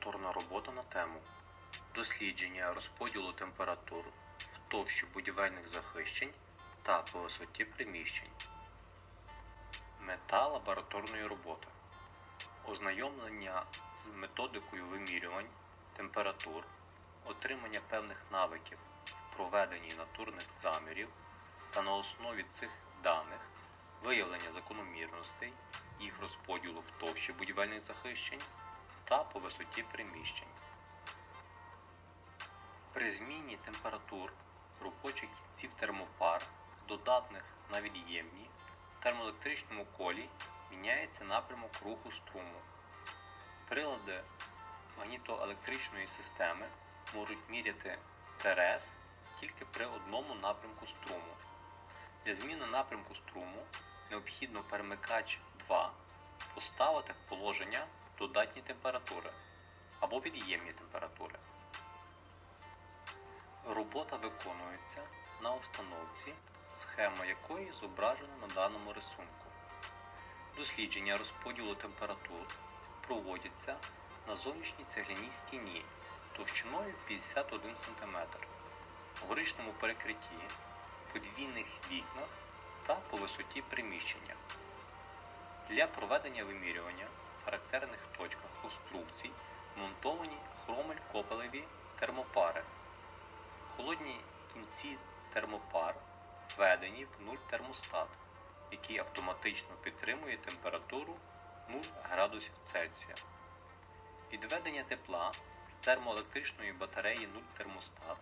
Лабораторна робота на тему Дослідження розподілу температур в товщі будівельних захищень та по висоті приміщень. Мета лабораторної роботи ознайомлення з методикою вимірювань температур, отримання певних навиків в проведенні натурних замірів та на основі цих даних виявлення закономірностей, їх розподілу в товщі будівельних захищень та по висоті приміщень. При зміні температур робочих кінців термопар з додатних на від'ємні в термоелектричному колі міняється напрямок руху струму. Прилади магнітоелектричної системи можуть міряти ТРС тільки при одному напрямку струму. Для зміни напрямку струму необхідно перемикач 2 поставити в положення додатні температури або від'ємні температури. Робота виконується на установці, схема якої зображена на даному рисунку. Дослідження розподілу температур проводяться на зовнішній цегляній стіні товщиною 51 см, горичному перекритті, подвійних вікнах та по висоті приміщення. Для проведення вимірювання характерних точках конструкцій монтовані хромель-копелеві термопари. Холодні кінці термопар введені в нуль термостат, який автоматично підтримує температуру 0 градусів Цельсія. Відведення тепла з термоелектричної батареї 0 термостат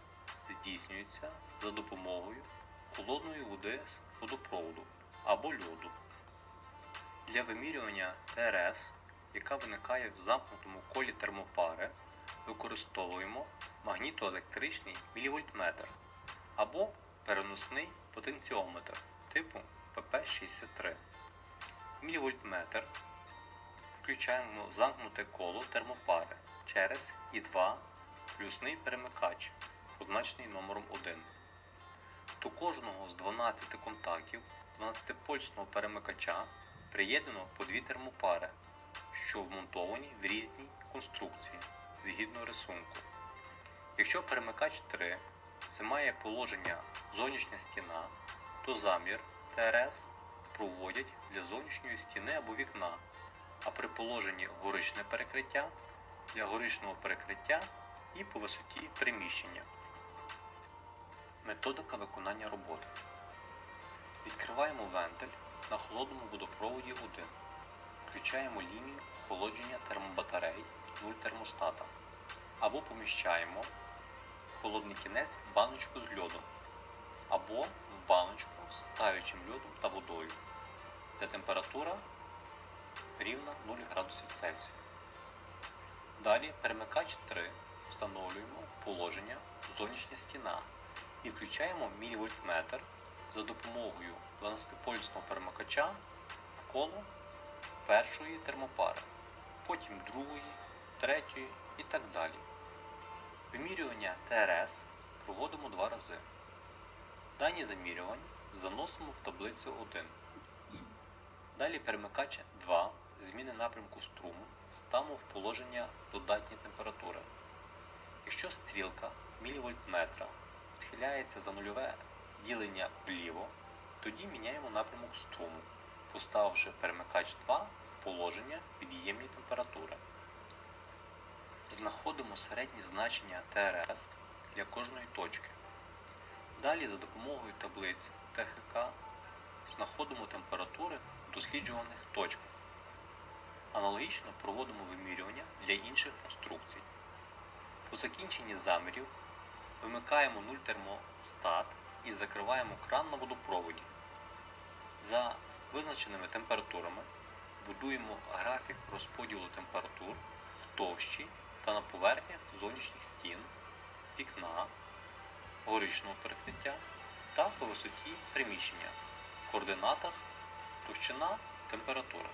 здійснюється за допомогою холодної води з водопроводу або льоду. Для вимірювання ТРС, яка виникає в замкнутому колі термопари, використовуємо магнітоелектричний мілівольтметр або переносний потенціометр типу ПП63. В мілівольтметр включаємо замкнуте коло термопари через І2 плюсний перемикач, позначений номером 1. До кожного з 12 контактів 12-польсного перемикача приєднано по дві термопари, що вмонтовані в різній конструкції згідно рисунку. Якщо перемикач 3 це має положення зовнішня стіна, то замір ТРС проводять для зовнішньої стіни або вікна, а при положенні горичне перекриття для горичного перекриття і по висоті приміщення. Методика виконання роботи. Відкриваємо вентиль на холодному водопроводі 1. Включаємо лінію охолодження термобатарей 0 термостата. Або поміщаємо холодний кінець в баночку з льодом. Або в баночку з таючим льодом та водою, де температура рівна 0 градусів Цельсія. Далі перемикач 3 встановлюємо в положення зовнішня стіна і включаємо мілівольтметр за допомогою 12-польсного перемикача в коло першої термопари, потім другої, третьої і так далі. Вимірювання ТРС проводимо два рази. Дані замірювань заносимо в таблицю 1. Далі перемикач 2 зміни напрямку струму ставимо в положення додатні температури. Якщо стрілка мілівольтметра відхиляється за нульове ділення вліво, тоді міняємо напрямок струму, поставивши перемикач 2 в положення від'ємні температури. Знаходимо середні значення ТРС для кожної точки. Далі за допомогою таблиць ТХК знаходимо температури в досліджуваних точках. Аналогічно проводимо вимірювання для інших конструкцій. По закінченні замірів вимикаємо 0 термостат і закриваємо кран на водопроводі. За визначеними температурами будуємо графік розподілу температур в товщі та на поверхнях зовнішніх стін, вікна, горичного перекриття та по висоті приміщення, координатах, товщина, температура.